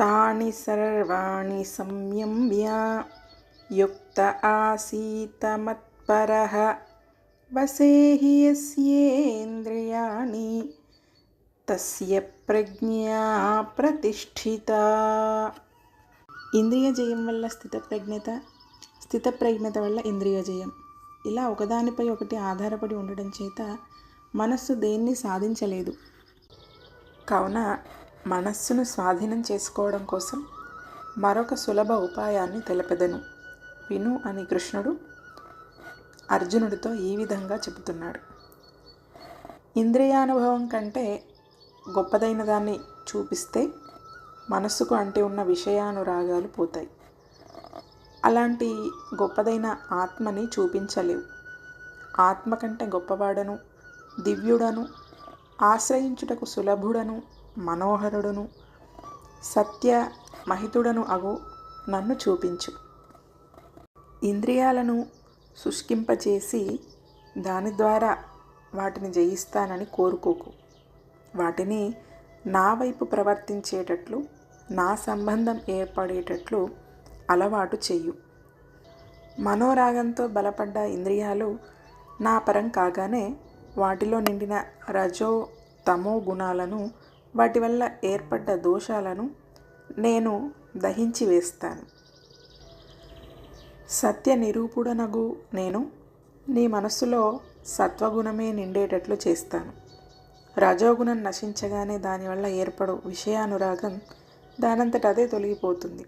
తాని సర్వాణి సంయమ్య యుక్త ఆసీత మత్పర వసేహి తస్య ప్రజ్ఞా ప్రతిష్ఠిత ఇంద్రియ జయం వల్ల స్థిత ప్రజ్ఞత వల్ల ఇంద్రియ జయం ఇలా ఒకదానిపై ఒకటి ఆధారపడి ఉండడం చేత మనస్సు దేన్ని సాధించలేదు. కావున మనస్సును స్వాధీనం చేసుకోవడం కోసం మరొక సులభ ఉపాయాన్ని తెలపెదను. విను అని కృష్ణుడు అర్జునుడితో ఈ విధంగా చెబుతున్నాడు. ఇంద్రియానుభవం కంటే గొప్పదైన దాన్ని చూపిస్తే మనస్సుకు అంటి ఉన్న విషయానురాగాలు పోతాయి. అలాంటి గొప్పదైన ఆత్మని చూపించలేవు. ఆత్మ కంటే గొప్పవాడను దివ్యుడను ఆశ్రయించుటకు సులభుడను మనోహరుడును సత్య మహితుడను అగు నన్ను చూపించు. ఇంద్రియాలను శుష్కింపచేసి దాని ద్వారా వాటిని జయిస్తానని కోరుకోకు. వాటిని నా వైపు ప్రవర్తించేటట్లు నా సంబంధం ఏర్పడేటట్లు అలవాటు చెయ్యు. మనోరాగంతో బలపడ్డ ఇంద్రియాలు నా పరం కాగానే వాటిలో నిండిన రజో తమో గుణాలను వాటి వల్ల ఏర్పడ్డ దోషాలను నేను దహించి వేస్తాను. సత్య నిరూపుడనగు నేను నీ మనస్సులో సత్వగుణమే నిండేటట్లు చేస్తాను. రజోగుణం నశించగానే దానివల్ల ఏర్పడు విషయానురాగం దానంతట అదే తొలగిపోతుంది.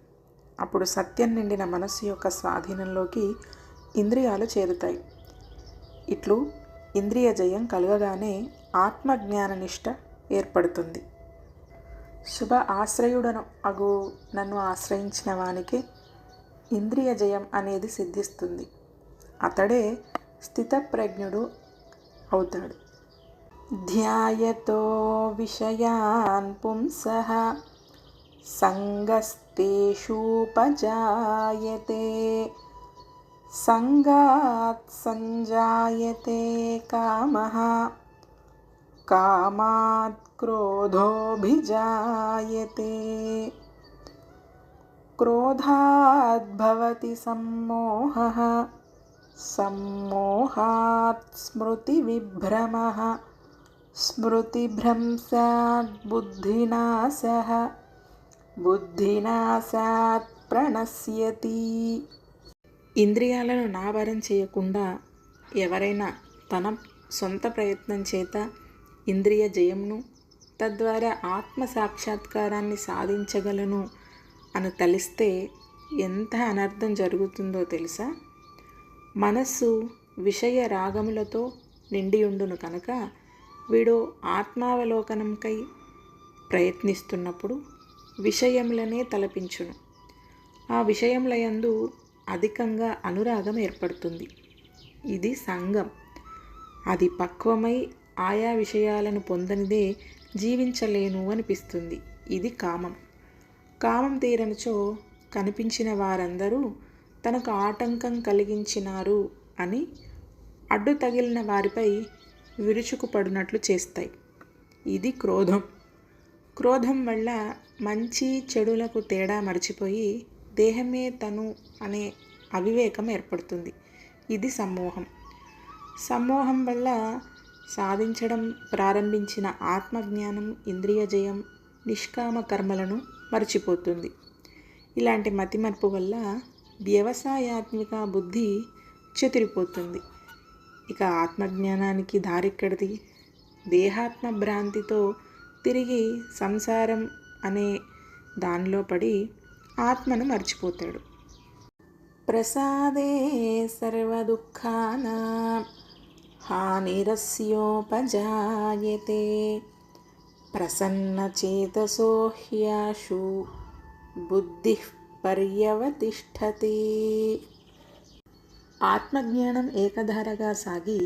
అప్పుడు సత్యం నిండిన మనస్సు యొక్క స్వాధీనంలోకి ఇంద్రియాలు చేరుతాయి. ఇట్లు ఇంద్రియ జయం కలగగానే ఆత్మజ్ఞాన నిష్ట ఏర్పడుతుంది. శుభ ఆశ్రయుడను అగు నన్ను ఆశ్రయించిన వానికి ఇంద్రియ జయం అనేది సిద్ధిస్తుంది. అతడే స్థితప్రజ్ఞుడు అవుతాడు. ధ్యాయతో విషయాన్ పుంస సంగస్తేషూపజాయతే సంగాత్ సంజాయతే కామః. కామాత్ క్రోధోభిజాయతే క్రోధాద్ భవతి సమ్మోహः సమ్మోహాత్ స్మృతి విభ్రమ స్మృతిభ్రంశాత్ బుద్ధినాశः బుద్ధినాశాత్ ప్రణశ్యతి ఇంద్రియాలను నావరం చేయకుండా ఎవరైనా తన సొంత ప్రయత్నం చేత ఇంద్రియ జయంను తద్వారా ఆత్మ సాక్షాత్కారాన్ని సాధించగలను అని తలిస్తే ఎంత అనర్థం జరుగుతుందో తెలుసా? మనస్సు విషయ రాగములతో నిండియుండును కనుక వీడు ఆత్మావలోకనంకై ప్రయత్నిస్తున్నప్పుడు విషయములనే తలపించును. ఆ విషయములయందు అధికంగా అనురాగం ఏర్పడుతుంది. ఇది సంఘం. అది పక్వమై ఆయా విషయాలను పొందనిదే జీవించలేను అనిపిస్తుంది. ఇది కామం. కామం తీరనిచో కనిపించిన వారందరూ తనకు ఆటంకం కలిగించినారు అని అడ్డు తగిలిన వారిపై విరుచుకుపడినట్లు చేస్తాయి. ఇది క్రోధం. క్రోధం వల్ల మంచి చెడులకు తేడా మర్చిపోయి దేహమే తను అనే అవివేకం ఏర్పడుతుంది. ఇది సమ్మోహం. సమ్మోహం వల్ల సాధించడం ప్రారంభించిన ఆత్మజ్ఞానం ఇంద్రియ జయం నిష్కామ కర్మలను మర్చిపోతుంది. ఇలాంటి మతిమర్పు వల్ల వ్యవసాయాత్మిక బుద్ధి చెతిరిపోతుంది ఇక ఆత్మజ్ఞానానికి దారిక్కడిది? దేహాత్మ భ్రాంతితో తిరిగి సంసారం అనే దానిలో పడి ఆత్మను మర్చిపోతాడు. ప్రసాదే సర్వదుఖానా హానిరస్యోపజాయతే ప్రసన్నచేతసో హ్యాషు బుద్ధి పర్యవతిష్టతి ఆత్మజ్ఞానం ఏకధారగా సాగి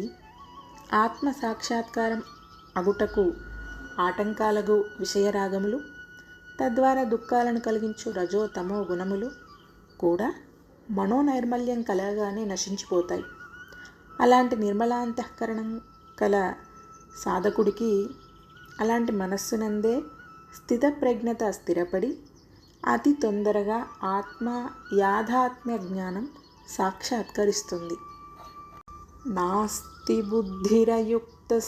ఆత్మ సాక్షాత్కారం అగుటకు ఆటంకాలకు విషయరాగములు తద్వారా దుఃఖాలను కలిగించు రజో తమో గుణములు కూడా మనోనైర్మల్యం కలగానే నశించిపోతాయి. అలాంటి నిర్మలాంతఃకరణం కల సాధకుడికి అలాంటి మనస్సునందే స్థితప్రజ్ఞత స్థిరపడి అతి తొందరగా ఆత్మ యాథాత్మ్య జ్ఞానం సాక్షాత్కరిస్తుంది. నాస్తి బుద్ధిరయుక్త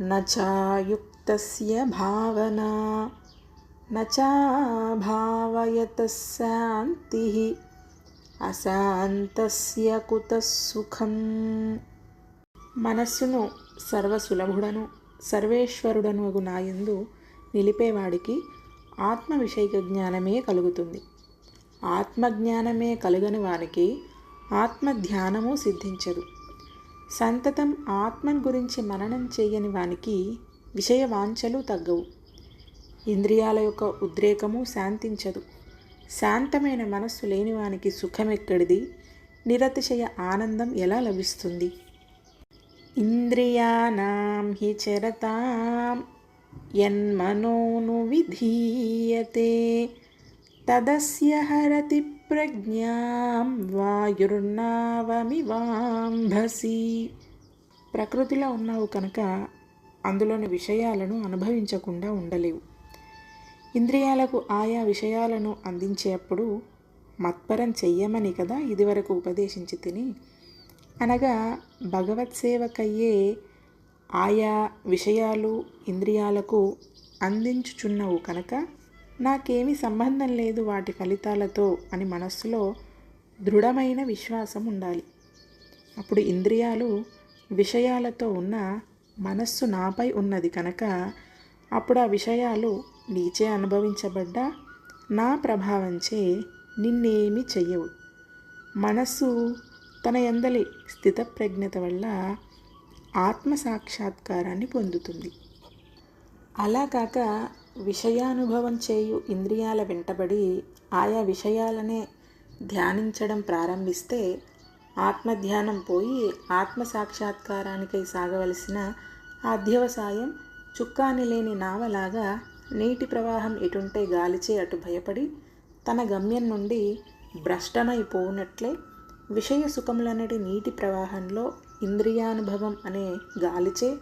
నచాయుక్త భావన నచాభావయత శాంతి అశాంతస్య కుత సుఖం. మనస్సును సర్వసులభుడను సర్వేశ్వరుడను నాయందు నిలిపేవాడికి ఆత్మ విషయిక జ్ఞానమే కలుగుతుంది. ఆత్మజ్ఞానమే కలుగని వానికి ఆత్మ ధ్యానము సిద్ధించదు. సంతతం ఆత్మను గురించి మననం చేయని వానికి విషయ వాంఛలు తగ్గవు. ఇంద్రియాల యొక్క ఉద్రేకము శాంతించదు. శాంతమైన మనస్సు లేనివానికి సుఖమెక్కడిది? నిరతిశయ ఆనందం ఎలా లభిస్తుంది? ఇంద్రియాణం హి చరతాం యన్మనోను విధీయతే. తదస్య హరతి ప్రజ్ఞాం వాయుర్నావమివాంభసి. ప్రకృతిలో ఉన్నావు కనుక అందులోని విషయాలను అనుభవించకుండా ఉండలేవు. ఇంద్రియాలకు ఆయా విషయాలను అందించేప్పుడు మత్పరం చెయ్యమని కదా ఇదివరకు ఉపదేశించి తిని. అనగా భగవత్ సేవకయ్యే ఆయా విషయాలు ఇంద్రియాలకు అందించుచున్నవు కనుక నాకేమీ సంబంధం లేదు వాటి ఫలితాలతో అని మనస్సులో దృఢమైన విశ్వాసం ఉండాలి. అప్పుడు ఇంద్రియాలు విషయాలతో ఉన్న మనస్సు నాపై ఉన్నది కనుక అప్పుడు ఆ విషయాలు నీచే అనుభవించబడ్డా నా ప్రభావంచే నిన్నేమి చెయ్యవు. మనస్సు తన ఎందలి స్థితప్రజ్ఞత వల్ల ఆత్మ సాక్షాత్కారాన్ని పొందుతుంది. అలా కాక విషయానుభవం చేయు ఇంద్రియాల వెంటబడి ఆయా విషయాలనే ధ్యానించడం ప్రారంభిస్తే ఆత్మధ్యానం పోయి ఆత్మ సాక్షాత్కారానికై సాగవలసిన అధ్యవసాయం చుక్కాని లేని నావలాగా నీటి ప్రవాహం ఎటుంటే గాలిచే అటు భయపడి తన గమ్యం నుండి భ్రష్టమైపోనట్లే విషయ సుఖములనటి నీటి ప్రవాహంలో ఇంద్రియానుభవం అనే గాలిచే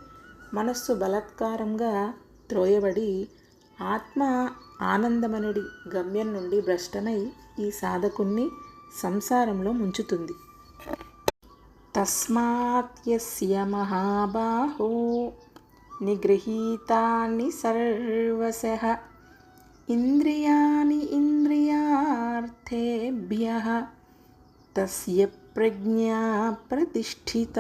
మనస్సు బలత్కారంగా త్రోయబడి ఆత్మ ఆనందమనడి గమ్యం నుండి భ్రష్టమై ఈ సాధకుణ్ణి సంసారంలో ముంచుతుంది. తస్మాత్యస్య మహాబాహో. నిగృహీతాన్ని సర్వశః ఇంద్రియాని ఇంద్రియార్థేభ్య తస్య ప్రజ్ఞా ప్రతిష్ఠిత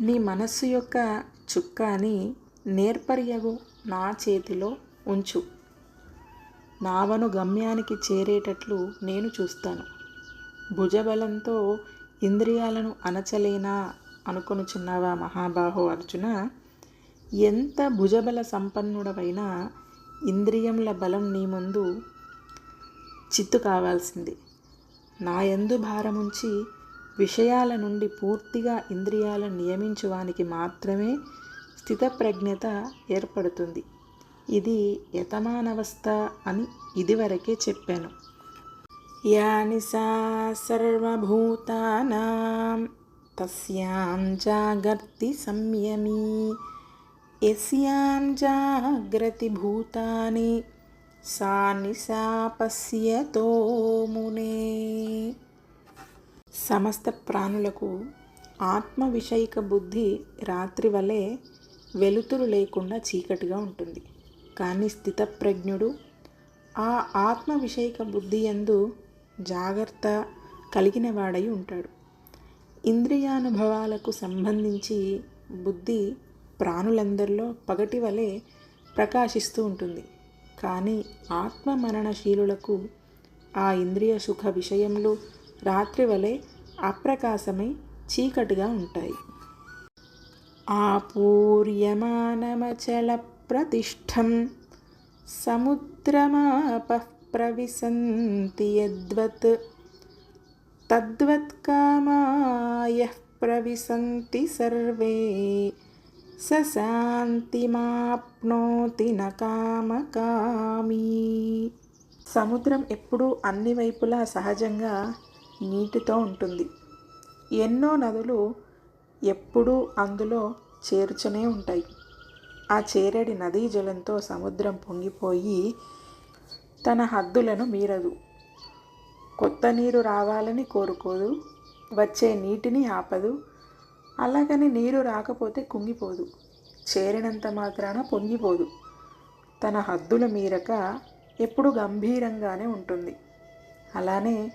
నీ మనస్సు యొక్క చుక్కాని నేర్పర్యగు నా చేతిలో ఉంచు. నావను గమ్యానికి చేరేటట్లు నేను చూస్తాను. భుజబలంతో ఇంద్రియాలను అణచలేనా అనుకొనుచున్నావా మహాబాహో అర్జున? ఎంత భుజబల సంపన్నుడవైనా ఇంద్రియముల బలం నీ ముందు చిత్తు కావాల్సింది. నా యందు భారముంచి విషయాల నుండి పూర్తిగా ఇంద్రియాలను నియమించువానికి మాత్రమే స్థితప్రజ్ఞత ఏర్పడుతుంది. ఇది యతమానవస్థ అని ఇదివరకే చెప్పాను. యాని సా సర్వభూతానాం. తస్యాం జాగర్తి సంయమీ యస్యాం జాగ్రతి భూతాని సా నిశాపశ్యతో మునే సమస్త ప్రాణులకు ఆత్మ విషయిక బుద్ధి రాత్రి వలె వెలుతురు లేకుండా చీకటిగా ఉంటుంది. కానీ స్థితప్రజ్ఞుడు ఆ ఆత్మ విషయిక బుద్ధి ఎందు జాగ్రత్త కలిగిన వాడై ఉంటాడు. ఇంద్రియానుభవాలకు సంబంధించి బుద్ధి ప్రాణులందరిలో పగటి వలె ప్రకాశిస్తూ ఉంటుంది. కానీ ఆత్మ మరణశీలులకు ఆ ఇంద్రియ సుఖ విషయములు రాత్రి వలె అప్రకాశమై చీకటిగా ఉంటాయి. ఆపూర్యమానమచల ప్రతిష్టం సముద్రమాప ప్రవిశంతి యద్వత్ తద్వత్కామాయ ప్రవిశంతి సర్వే. స శాంతిమాప్నోతి సముద్రం ఎప్పుడూ అన్ని వైపులా సహజంగా నీటితో ఉంటుంది. ఎన్నో నదులు ఎప్పుడూ అందులో చేర్చునే ఉంటాయి. ఆ చేరడి నదీ జలంతో సముద్రం పొంగిపోయి తన హద్దులను మీరదు. కొత్త నీరు రావాలని కోరుకోదు. వచ్చే నీటిని ఆపదు. అలాగని నీరు రాకపోతే కుంగిపోదు. చేరినంత మాత్రాన పొంగిపోదు. తన హద్దుల మీరక ఎప్పుడు గంభీరంగానే ఉంటుంది. అలానే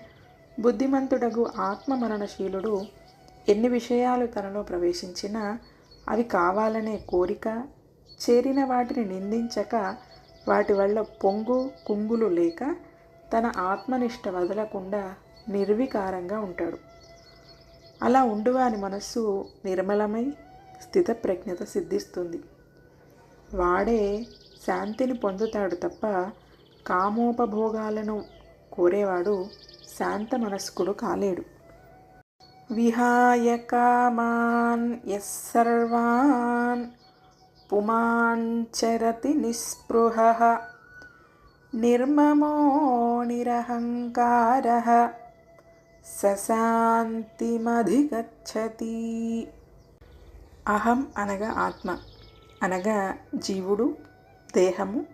బుద్ధిమంతుడగు ఆత్మమరణశీలుడు ఎన్ని విషయాలు తనలో ప్రవేశించినా అవి కావాలనే కోరిక చేరిన వాటిని నిందించక వాటి వల్ల పొంగు కుంగులు లేక తన ఆత్మనిష్ట వదలకుండా నిర్వికారంగా ఉంటాడు. అలా ఉండువాని మనస్సు నిర్మలమై స్థితప్రజ్ఞత సిద్ధిస్తుంది. వాడే శాంతిని పొందుతాడు తప్ప కామోపభోగాలను కోరేవాడు శాంత మనస్కుడు కాలేడు. విహాయ కామాన్ యస్సర్వాన్ పుమాంచరతి నిస్పృహ నిర్మమో నిరహంకార సశాంతిమధిగచ్చతి అహం అనగా ఆత్మ అనగా జీవుడు దేహము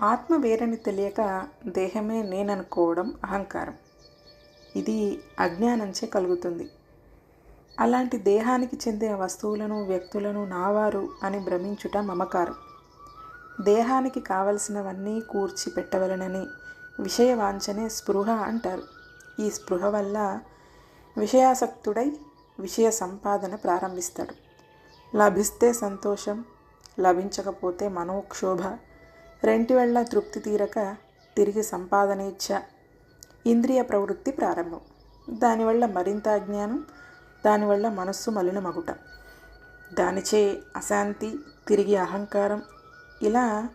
ఆత్మ వేరని తెలియక దేహమే నేననుకోవడం అహంకారం. ఇది అజ్ఞానంచే కలుగుతుంది. అలాంటి దేహానికి చెందిన వస్తువులను వ్యక్తులను నావారు అని భ్రమించుట మమకారం. దేహానికి కావలసినవన్నీ కూర్చి పెట్టవలనని విషయవాంఛనే స్పృహ అంటారు. ఈ స్పృహ వల్ల విషయాసక్తుడై విషయ సంపాదన ప్రారంభిస్తాడు. లభిస్తే సంతోషం లభించకపోతే మనోక్షోభ రెంటి వల్ల తృప్తి తీరక తిరిగి సంపాదన ఇచ్చ ఇంద్రియ ప్రవృత్తి ప్రారంభం. దానివల్ల మరింత అజ్ఞానం దానివల్ల మనస్సు మలినమగుట. దానిచే అశాంతి తిరిగి అహంకారం ఇలా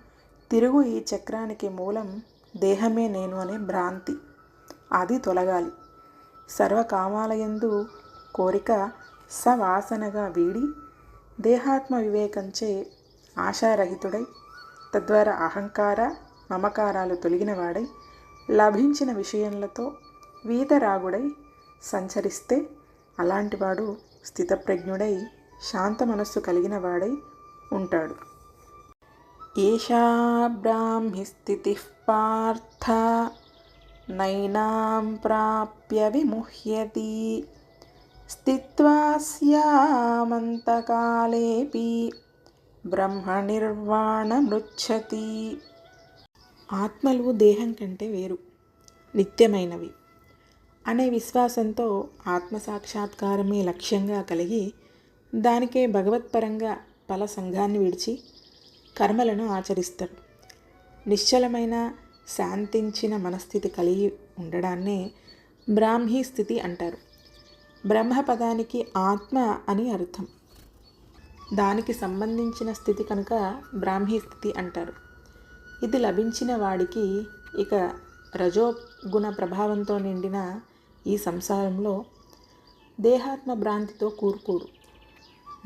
తిరుగు ఈ చక్రానికి మూలం దేహమే నేను అనే భ్రాంతి. అది తొలగాలి. సర్వకామాలయందు కోరిక సవాసనగా వీడి దేహాత్మ వివేకంచే ఆశారహితుడై తద్వారా అహంకార మమకారాలు తొలగినవాడై లభించిన విషయములతో వీతరాగుడై సంచరిస్తే అలాంటివాడు స్థితప్రజ్ఞుడై శాంత మనస్సు కలిగిన వాడై ఉంటాడు. ఏషా బ్రాహ్మి స్థితి పార్థ నైనాం ప్రాప్య విముహ్యతి స్థిత్వా బ్రహ్మనిర్వాణమృచ్చతి ఆత్మలు దేహం కంటే వేరు నిత్యమైనవి. అనే విశ్వాసంతో ఆత్మసాక్షాత్కారమే లక్ష్యంగా కలిగి దానికే భగవత్పరంగా పల సంఘాన్ని విడిచి కర్మలను ఆచరిస్తారు నిశ్చలమైన శాంతించిన మనస్థితి కలిగి ఉండడాన్నే బ్రాహ్మీ స్థితి అంటారు. బ్రహ్మపదానికి ఆత్మ అని అర్థం. దానికి సంబంధించిన స్థితి కనుక బ్రాహ్మీ స్థితి అంటారు. ఇది లభించిన వాడికి ఇక రజోగుణ ప్రభావంతో నిండిన ఈ సంసారంలో దేహాత్మ భ్రాంతితో కూరుకోడు.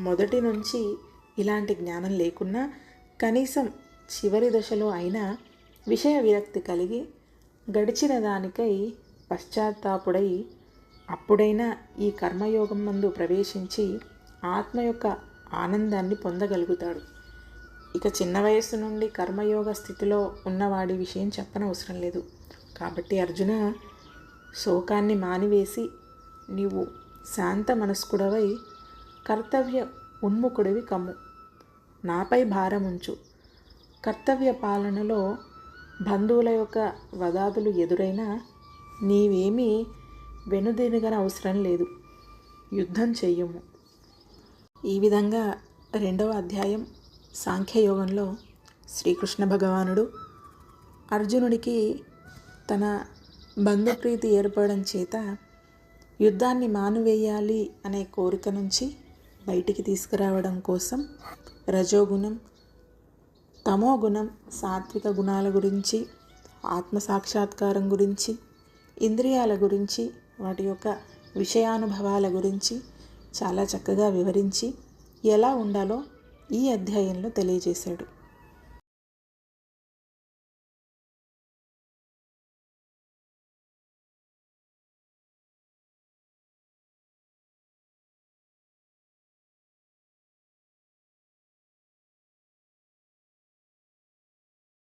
మొదటి నుంచి ఇలాంటి జ్ఞానం లేకున్నా కనీసం చివరి దశలో అయినా విషయ విరక్తి కలిగి గడిచిన దానికై పశ్చాత్తాపుడై అప్పుడైనా ఈ కర్మయోగం మందు ప్రవేశించి ఆత్మ యొక్క ఆనందాన్ని పొందగలుగుతాడు. ఇక చిన్న వయస్సు నుండి కర్మయోగ స్థితిలో ఉన్నవాడి విషయం చెప్పనవసరం లేదు. కాబట్టి అర్జున శోకాన్ని మానివేసి నీవు శాంత మనస్కుడవై కర్తవ్య ఉన్ముఖుడివి కమ్ము. నాపై భారం ఉంచు. కర్తవ్య పాలనలో బంధువుల యొక్క వదాదులు ఎదురైనా నీవేమీ వెనుదిరగన అవసరం లేదు. యుద్ధం చెయ్యము. ఈ విధంగా రెండవ అధ్యాయం సాంఖ్యయోగంలో శ్రీకృష్ణ భగవానుడు అర్జునుడికి తన బంధుప్రీతి ఏర్పడడం చేత యుద్ధాన్ని మానువేయాలి అనే కోరిక నుంచి బయటికి తీసుకురావడం కోసం రజోగుణం తమోగుణం సాత్విక గుణాల గురించి ఆత్మసాక్షాత్కారం గురించి ఇంద్రియాల గురించి వాటి యొక్క విషయానుభవాల గురించి చాలా చక్కగా వివరించి ఎలా ఉండాలో ఈ అధ్యాయంలో తెలియజేశాడు.